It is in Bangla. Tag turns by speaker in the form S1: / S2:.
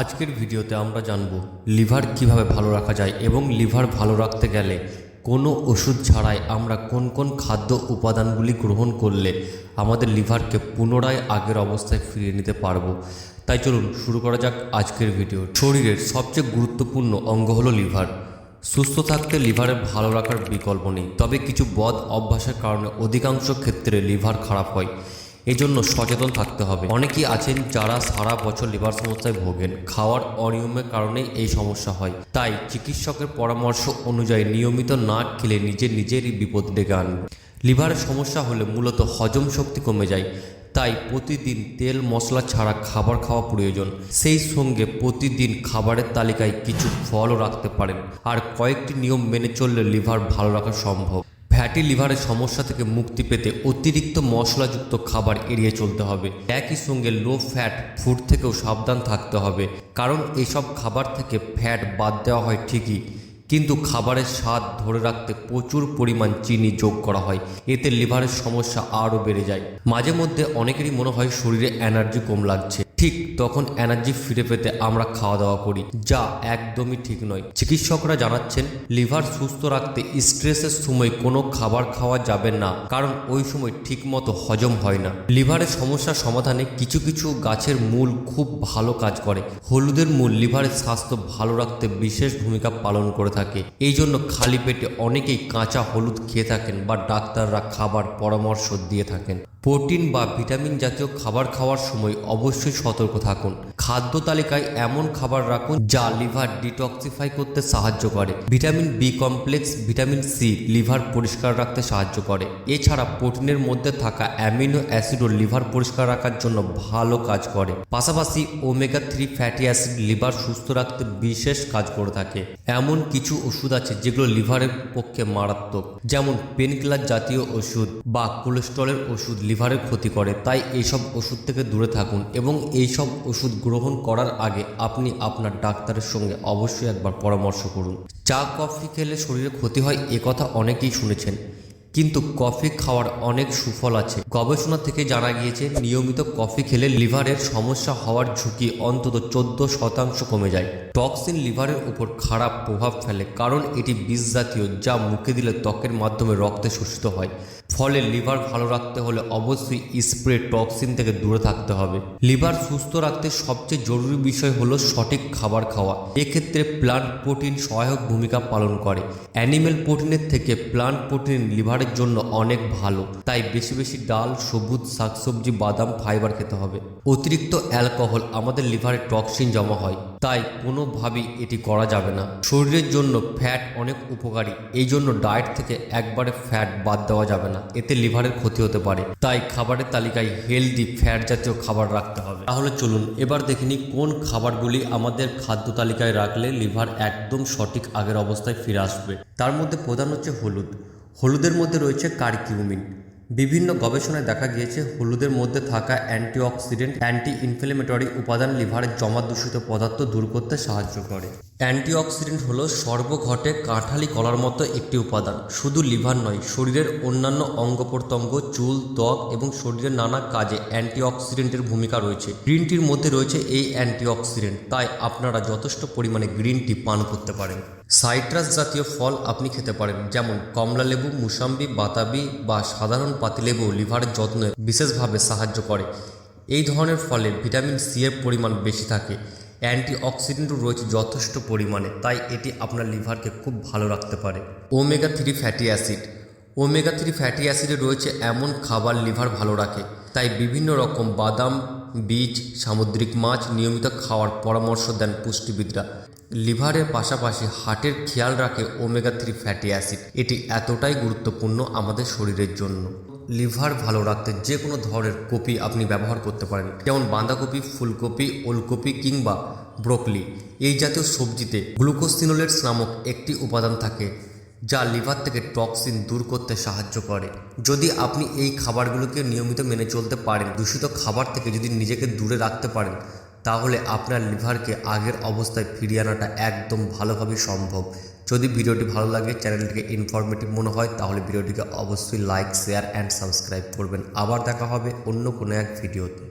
S1: আজকের ভিডিওতে আমরা জানব লিভার কীভাবে ভালো রাখা যায় এবং লিভার ভালো রাখতে গেলে কোনো ওষুধ ছাড়াই আমরা কোন কোন খাদ্য উপাদানগুলি গ্রহণ করলে আমাদের লিভারকে পুনরায় আগের অবস্থায় ফিরিয়ে নিতে পারব। তাই চলুন শুরু করা যাক আজকের ভিডিও। শরীরের সবচেয়ে গুরুত্বপূর্ণ অঙ্গ হলো লিভার। সুস্থ থাকতে লিভারের ভালো রাখার বিকল্প নেই। তবে কিছু বদ অভ্যাসের কারণে অধিকাংশ ক্ষেত্রে লিভার খারাপ হয়। এজন্য সচেতন থাকতে হবে। অনেকেই আছেন যারা সারা বছর লিভার সমস্যায় ভোগেন। খাওয়ার অনিয়মের কারণেই এই সমস্যা হয়। তাই চিকিৎসকের পরামর্শ অনুযায়ী নিয়মিত না খেলে নিজে নিজেরই বিপদ ডেকে আনবে। লিভারের সমস্যা হলে মূলত হজম শক্তি কমে যায়। তাই প্রতিদিন তেল, মশলা ছাড়া খাবার খাওয়া প্রয়োজন। সেই সঙ্গে প্রতিদিন খাবারের তালিকায় কিছু ফলও রাখতে পারেন। আর কয়েকটি নিয়ম মেনে চললে লিভার ভালো রাখা সম্ভব। ফ্যাটি লিভারের সমস্যা থেকে মুক্তি পেতে অতিরিক্ত মশলাযুক্ত খাবার এড়িয়ে চলতে হবে। একই সঙ্গে লো ফ্যাট ফুড থেকেও সাবধান থাকতে হবে। কারণ এসব খাবার থেকে ফ্যাট বাদ দেওয়া হয় ঠিকই। কিন্তু খাবারের স্বাদ ধরে রাখতে প্রচুর পরিমাণ চিনি যোগ করা হয়। এতে লিভারের সমস্যা আরও বেড়ে যায়। মাঝে মধ্যে অনেকেরই মনে হয় শরীরে এনার্জি কম লাগছে। ঠিক তখন এনার্জি ফিরে পেতে আমরা খাওয়া দাওয়া করি, যা একদমই ঠিক নয়। চিকিৎসকরা জানাচ্ছেন, লিভার সুস্থ রাখতে স্ট্রেসের সময় কোনো খাবার খাওয়া যাবে না, কারণ ওই সময় ঠিকমতো হজম হয় না। লিভারের সমস্যা সমাধানে কিছু কিছু গাছের মূল খুব ভালো কাজ করে। হলুদের মূল লিভারের স্বাস্থ্য ভালো রাখতে বিশেষ ভূমিকা পালন করে থাকে। এই জন্য খালি পেটে অনেকেই কাঁচা হলুদ খেয়ে থাকেন বা ডাক্তাররা খাবার পরামর্শ দিয়ে থাকেন। প্রোটিন বা ভিটামিন জাতীয় খাবার খাওয়ার সময় অবশ্যই সতর্ক থাকুন। খাদ্য তালিকায় এমন খাবার রাখুন যা লিভার ডিটক্সিফাই করতে সাহায্য করে। Vitamin B complex, vitamin C liver পরিষ্কার রাখতে সাহায্য করে। এছাড়া প্রোটিনের মধ্যে থাকা অ্যামিনো অ্যাসিডও লিভার পরিষ্কার রাখার জন্য ভালো কাজ করে। পাশাপাশি omega three fatty acid liver সুস্থ রাখতে বিশেষ কাজ করে থাকে। এমন কিছু ওষুধ আছে যেগুলো লিভারের পক্ষে মারাত্মক, যেমন পেনকিলার জাতীয় ওষুধ বা কোলেস্ট্রলের ওষুধ লিভারের ক্ষতি করে। তাই এইসব ওষুধ থেকে দূরে থাকুন এবং এইসব ওষুধ গ্রহণ করার আগে আপনি আপনার ডাক্তারের সঙ্গে অবশ্যই একবার পরামর্শ করুন। চা, কফি খেলে শরীরে ক্ষতি হয় এ কথা অনেকেই শুনেছেন। কিন্তু কফি খাওয়ার অনেক সুফল আছে। গবেষণা থেকে জানা গিয়েছে, নিয়মিত কফি খেলে লিভারের সমস্যা হওয়ার ঝুঁকি অন্তত চোদ্দ শতাংশ কমে যায়। টক্সিন লিভারের উপর খারাপ প্রভাব ফেলে, কারণ এটি বিষ জাতীয়, যা মুখে দিলে ত্বকের মাধ্যমে রক্তে শোষিত হয়। ফলে লিভার ভালো রাখতে হলে অবশ্যই স্প্রে টক্সিন থেকে দূরে থাকতে হবে। লিভার সুস্থ রাখতে সবচেয়ে জরুরি বিষয় হলো সঠিক খাবার খাওয়া। এক্ষেত্রে প্লান্ট প্রোটিন সহায়ক ভূমিকা পালন করে। অ্যানিমেল প্রোটিনের থেকে প্লান্ট প্রোটিন লিভারের জন্য অনেক ভালো। তাই বেশি বেশি ডাল, সবুজ শাকসবজি, বাদাম, ফাইবার খেতে হবে। অতিরিক্ত অ্যালকোহল, আমাদের লিভারে টক্সিন জমা হয়। তাই কোনোভাবেই এটি করা যাবে না। শরীরের জন্য ফ্যাট অনেক উপকারী। এই জন্য ডায়েট থেকে একবারে ফ্যাট বাদ দেওয়া যাবে না। এতে লিভারের ক্ষতি হতে পারে। তাই খাবারের তালিকায় হেলদি ফ্যাট জাতীয় খাবার রাখতে হবে। তাহলে চলুন, এবার দেখে নিই কোন খাবারগুলি আমাদের খাদ্য তালিকায় রাখলে লিভার একদম সঠিক আগের অবস্থায় ফিরে আসবে। তার মধ্যে প্রধান হচ্ছে হলুদ। হলুদের মধ্যে রয়েছে কার্কিউমিন। বিভিন্ন গবেষণায় দেখা গিয়েছে, হলুদের মধ্যে থাকা অ্যান্টিঅক্সিডেন্ট অ্যান্টি ইনফ্লেমেটরি উপাদান লিভারের জমা দূষিত পদার্থ দূর করতে সাহায্য করে। অ্যান্টিঅক্সিডেন্ট হলো সর্বঘটে কাঁঠালি কলার মতো একটি উপাদান। শুধু লিভার নয়, শরীরের অন্যান্য অঙ্গ প্রত্যঙ্গ, চুল, ত্বক এবং শরীরের নানা কাজে অ্যান্টিঅক্সিডেন্টের ভূমিকা রয়েছে। গ্রিন টির মধ্যে রয়েছে এই অ্যান্টিঅক্সিডেন্ট, তাই আপনারা যথেষ্ট পরিমাণে গ্রিন টি পান করতে পারেন। সাইট্রাস জাতীয় ফল আপনি খেতে পারেন, যেমন কমলা লেবু, মুসাম্বি, বাতাবি বা সাধারণ পাতিলেবু লিভারের যত্নে বিশেষভাবে সাহায্য করে। এই ধরনের ফলে ভিটামিন সি এর পরিমাণ বেশি থাকে। অ্যান্টিঅক্সিডেন্টও রয়েছে যথেষ্ট পরিমাণে, তাই এটি আপনার লিভারকে খুব ভালো রাখতে পারে। Omega three fatty acid. Omega three fatty অ্যাসিডে রয়েছে এমন খাবার লিভার ভালো রাখে, তাই বিভিন্ন রকম বাদাম, বীজ, সামুদ্রিক মাছ নিয়মিত খাওয়ার পরামর্শ দেন পুষ্টিবিদরা। লিভারের পাশাপাশি হার্টের খেয়াল রাখে ওমেগা থ্রি ফ্যাটি অ্যাসিড। এটি এতটাই গুরুত্বপূর্ণ আমাদের শরীরের জন্য। লিভার ভালো রাখতে যে কোনো ধরনের কপি আপনি ব্যবহার করতে পারেন। যেমন বাঁধাকপি, ফুলকপি, ওলকপি কিংবা ব্রোকলি। এই জাতীয় সবজিতে গ্লুকোসিনোলেটস নামক একটি উপাদান থাকে, যা লিভার থেকে টক্সিন দূর করতে সাহায্য করে। যদি আপনি এই খাবারগুলোকে নিয়মিত মেনে চলতে পারেন, দূষিত খাবার থেকে যদি নিজেকে দূরে রাখতে পারেন তাহলে আপনার লিভারকে আগের অবস্থায় ফিরিয়ে আনাটা একদম ভালোভাবে সম্ভব। যদি ভিডিওটি ভালো লাগে, চ্যানেলটিকে ইনফরমেটিভ মনে হয়, তাহলে ভিডিওটিকে অবশ্যই লাইক শেয়ার অ্যান্ড সাবস্ক্রাইব করবেন। আবার দেখা হবে অন্য কোনো এক ভিডিওতে